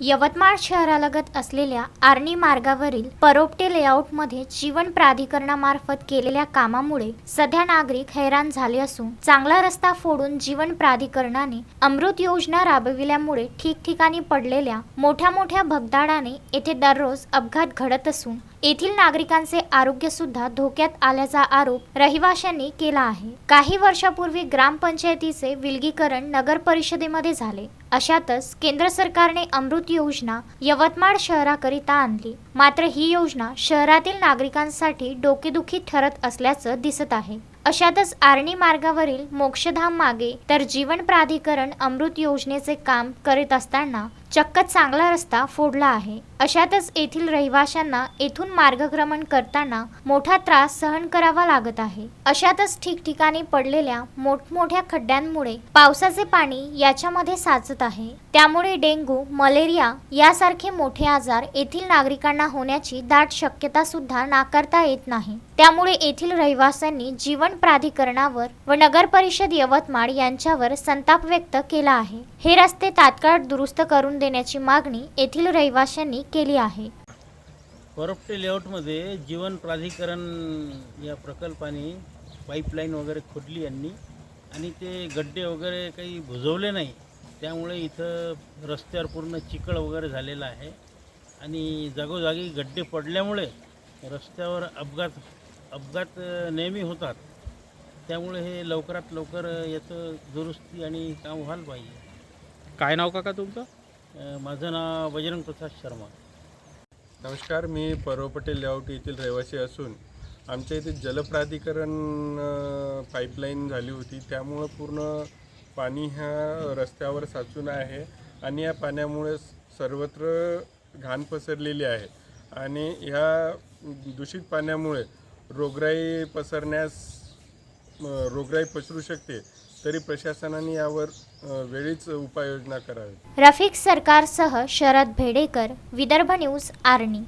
यवतमाळ शहरालगत असलेल्या आर्णी मार्गावरील परोपटे लेआउटमध्ये जीवन प्राधिकरणामार्फत केलेल्या कामामुळे सध्या नागरिक हैराण झाले असून चांगला रस्ता फोडून जीवन प्राधिकरणाने अमृत योजना राबविल्यामुळे ठिकठिकाणी पडलेल्या मोठ्या मोठ्या भगदाडाने येथे दररोज अपघात घडत असून येथील नागरिकांचे आरोग्य सुद्धा धोक्यात आल्याचा आरोप रहिवाशांनी केला आहे. काही वर्षापूर्वी ग्रामपंचायतीचे विलगीकरण नगर परिषदेमध्ये झाले. अशातच केंद्र सरकारने अमृत योजना यवतमाळ शहराकरिता आणली. मात्र ही योजना शहरातील नागरिकांसाठी डोकेदुखी ठरत असल्याचं दिसत आहे. अशातच आर्णी मार्गावरील मोक्षधाम मागे तर जीवन प्राधिकरण अमृत योजनेचे काम करीत असताना चक्क चांगला रस्ता फोडला आहे. अशातच येथील रहिवाशांना येथून मार्गक्रमण करताना मोठा त्रास सहन करावा लागत आहे. अशातच ठिकठिकाणी पडलेल्या मोठमोठ्या खड्ड्यांमुळे पावसाचे पाणी याच्यामध्ये साचत आहे. त्यामुळे डेंग्यू मलेरिया यासारखे मोठे आजार येथील नागरिकांना होण्याची दाट शक्यता सुद्धा नाकारता येत नाही. त्यामुळे येथील रहिवाशांनी जीवन प्राधिकरणावर व नगर परिषद यवतमाळ यांच्यावर संताप व्यक्त केला आहे. हे रस्ते तात्काळ दुरुस्त करून देण्याची मागणी येथील रहिवाशांनी केली आहे. कोरपटे लेआउटमध्ये जीवन प्राधिकरण या प्रकल्पाने पाईपलाईन वगैरे खोदली यांनी. आणि ते गड्डे वगैरे काही बुजवले नाही. त्यामुळे इथं रस्त्यावर पूर्ण चिखल वगैरे झालेला आहे. आणि जागोजागी गड्डे पडल्यामुळे रस्त्यावर अपघात अपघात नेहमी होतात. त्यामुळे हे लवकरात लवकर याचं दुरुस्ती आणि काम व्हायला पाहिजे. काय नाव काका तुमचं? माझं नाव बजरंग प्रसाद शर्मा. नमस्कार मी पर्व पटेल लेआउट येथील रहिवासी असून आमच्या इथे जलप्राधिकरण पाईपलाईन झाली होती. त्यामुळं पूर्ण पाणी ह्या रस्त्यावर साचून आहे आणि या पाण्यामुळे सर्वत्र घाण पसरलेली आहे. आणि ह्या दूषित पाण्यामुळे रोगराई पसरण्यास रोगराई पसरू शकते तरी प्रशासनाने यावर वेळीच उपाययोजना करावी. रफिक सरकारसह शरद भेडेकर विदर्भ न्यूज आर्णी.